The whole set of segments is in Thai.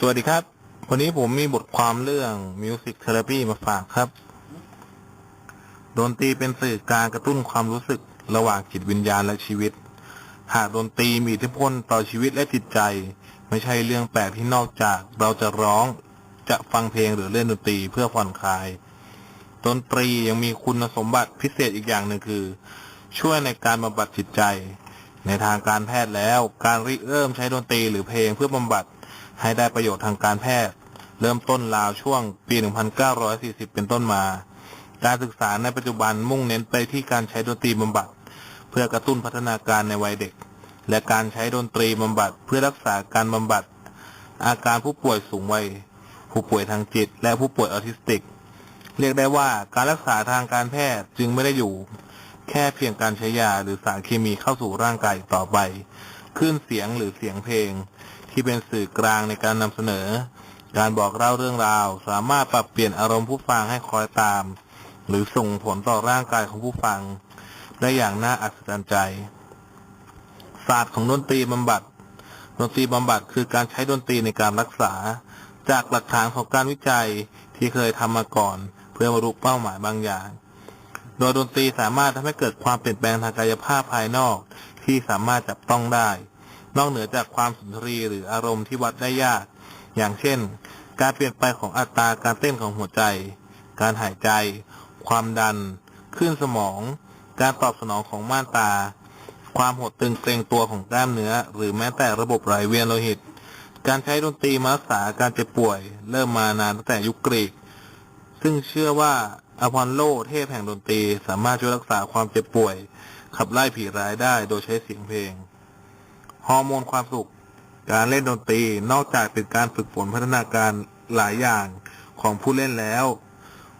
สวัสดีครับ วันนี้ผมมีบทความเรื่อง Music Therapy มาฝากครับดนตรีเป็นสื่อการกระตุ้นความรู้สึกระหว่างจิตวิญญาณและชีวิต หากดนตรีมีอิทธิพลต่อชีวิตและจิตใจ ไม่ใช่เรื่องแปลกที่นอกจากเราจะร้องจะฟังเพลงหรือเล่นดนตรีเพื่อผ่อนคลาย ดนตรียังมีคุณสมบัติพิเศษอีกอย่างหนึ่งคือ ช่วยในการบำบัดจิตใจ ในทางการแพทย์แล้ว การริเริ่มใช้ดนตรีหรือเพลงเพื่อบำบัด ให้ได้ประโยชน์ทางการแพทย์ เริ่มต้นราวช่วงปี 1940 เป็นต้นมา การศึกษาในปัจจุบันมุ่งเน้นไปที่การใช้ดนตรีบำบัด เพื่อกระตุ้นพัฒนาการในวัยเด็ก และการใช้ดนตรีบำบัดเพื่อรักษาการบำบัด อาการผู้ป่วยสูงวัย ผู้ป่วยทางจิต และผู้ป่วยออทิสติก เรียกได้ว่าการรักษาทางการแพทย์จึงไม่ได้อยู่ แค่เพียงการใช้ยาหรือสารเคมีเข้าสู่ร่างกายต่อไปคลื่นเสียงหรือเสียงเพลง ที่เป็นสื่อกลางในการนำเสนอ การบอกเล่าเรื่องราว สามารถปรับเปลี่ยนอารมณ์ผู้ฟังให้คอยตาม หรือส่งผลต่อร่างกายของผู้ฟัง ได้อย่างน่าอัศจรรย์ใจ ศาสตร์ของดนตรีบำบัดดนตรีบำบัดคือการใช้ดนตรีในการรักษา จากหลักฐานของการวิจัยที่เคยทำมาก่อน เพื่อบรรลุเป้าหมายบางอย่าง โดยดนตรีสามารถทำให้เกิดความเปลี่ยนแปลงทางกายภาพภายนอกที่สามารถจับต้องได้ นอกเหนือจากความสุนทรีหรืออารมณ์ที่วัดได้ยาก อย่างเช่น การเปลี่ยนไปของอัตราการเต้นของหัวใจ การหายใจ ความดันคลื่นสมอง การตอบสนองของม่านตา ความหดตึงเกรงตัวของกล้ามเนื้อ หรือแม้แต่ระบบไหลเวียนโลหิต การใช้ดนตรีมารักษาการเจ็บป่วย เริ่มมานานตั้งแต่ยุคกรีก ซึ่งเชื่อว่าอพอลโลเทพแห่งดนตรีสามารถช่วยรักษาความเจ็บป่วย ขับไล่ผีร้ายได้โดยใช้เสียงเพลง ฮอร์โมนความสุข การเล่นดนตรีนอกจากเป็นการฝึกฝนพัฒนาการหลายอย่างของผู้เล่นแล้ว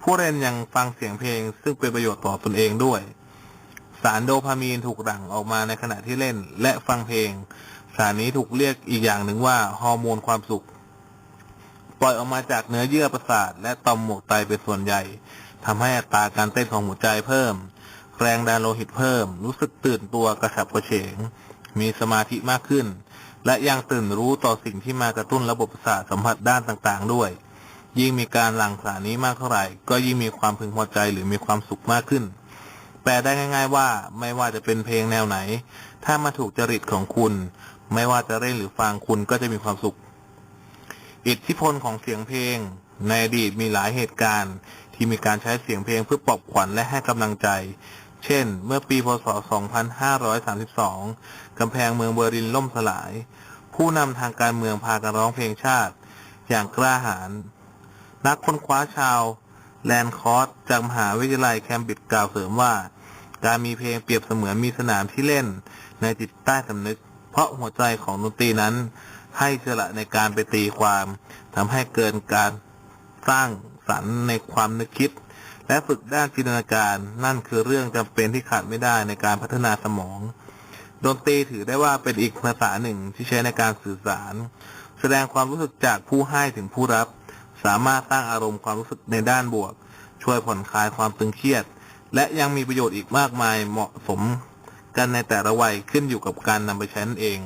ผู้เล่นยังฟังเสียงเพลง ซึ่งเป็นประโยชน์ต่อตนเองด้วย สารโดพามีนถูกหลั่งออกมาในขณะที่เล่นและฟังเพลง สารนี้ถูกเรียกอีกอย่างหนึ่งว่าฮอร์โมนความสุข ปล่อยออกมาจากเนื้อเยื่อประสาท และต่อมหมวกไตเป็นส่วนใหญ่ทำให้อัตราการเต้นของหัวใจเพิ่ม แรงดันโลหิตเพิ่ม รู้สึกตื่นตัวกระฉับกระเฉง มีสมาธิมากขึ้น และยังตื่นรู้ต่อสิ่งที่มากระตุ้นระบบประสาทสัมผัสด้านต่างๆ ด้วย ยิ่งมีการหลั่งสารนี้มากเท่าไหร่ ก็ยิ่งมีความพึงพอใจหรือมีความสุขมากขึ้น แปลได้ง่าย ๆ ว่าไม่ว่าจะเป็นเพลงแนวไหน ถ้ามาถูกจริตของคุณ ไม่ว่าจะเล่นหรือฟังคุณก็จะมีความสุข อิทธิพลของเสียงเพลง ในอดีตมีหลายเหตุการณ์ ที่มีการใช้เสียงเพลงเพื่อปลอบขวัญและให้กำลังใจ เช่น เมื่อปีพศ 2532 กำแพงเมืองเบอร์ลินล่มสลาย ผู้นำทางการเมืองพากันร้องเพลงชาติ อย่างกล้าหาญ นักค้นคว้าชาวแลนคอร์สจากมหาวิทยาลัยแคมบริดจ์กล่าวเสริมว่า การมีเพลงเปรียบเสมือนมีสนามที่เล่นในจิตใต้สำนึก เพราะหัวใจของดนตรีนั้น ให้สระในการไปตีความทำให้เกินการสร้างสรรค์ในความนึกคิด และฝึกด้านจินตนาการนั่นคือเรื่องจำเป็นที่ขาดไม่ได้ในการพัฒนาสมอง ดนตรีถือได้ว่าเป็นอีกภาษาหนึ่งที่ใช้ในการสื่อสาร แสดงความรู้สึกจากผู้ให้ถึงผู้รับ สามารถสร้างอารมณ์ความรู้สึกในด้านบวก ช่วยผ่อนคลายความตึงเครียด และยังมีประโยชน์อีกมากมายเหมาะสมกันในแต่ละวัยขึ้นอยู่กับการนำไปใช้นั่นเอง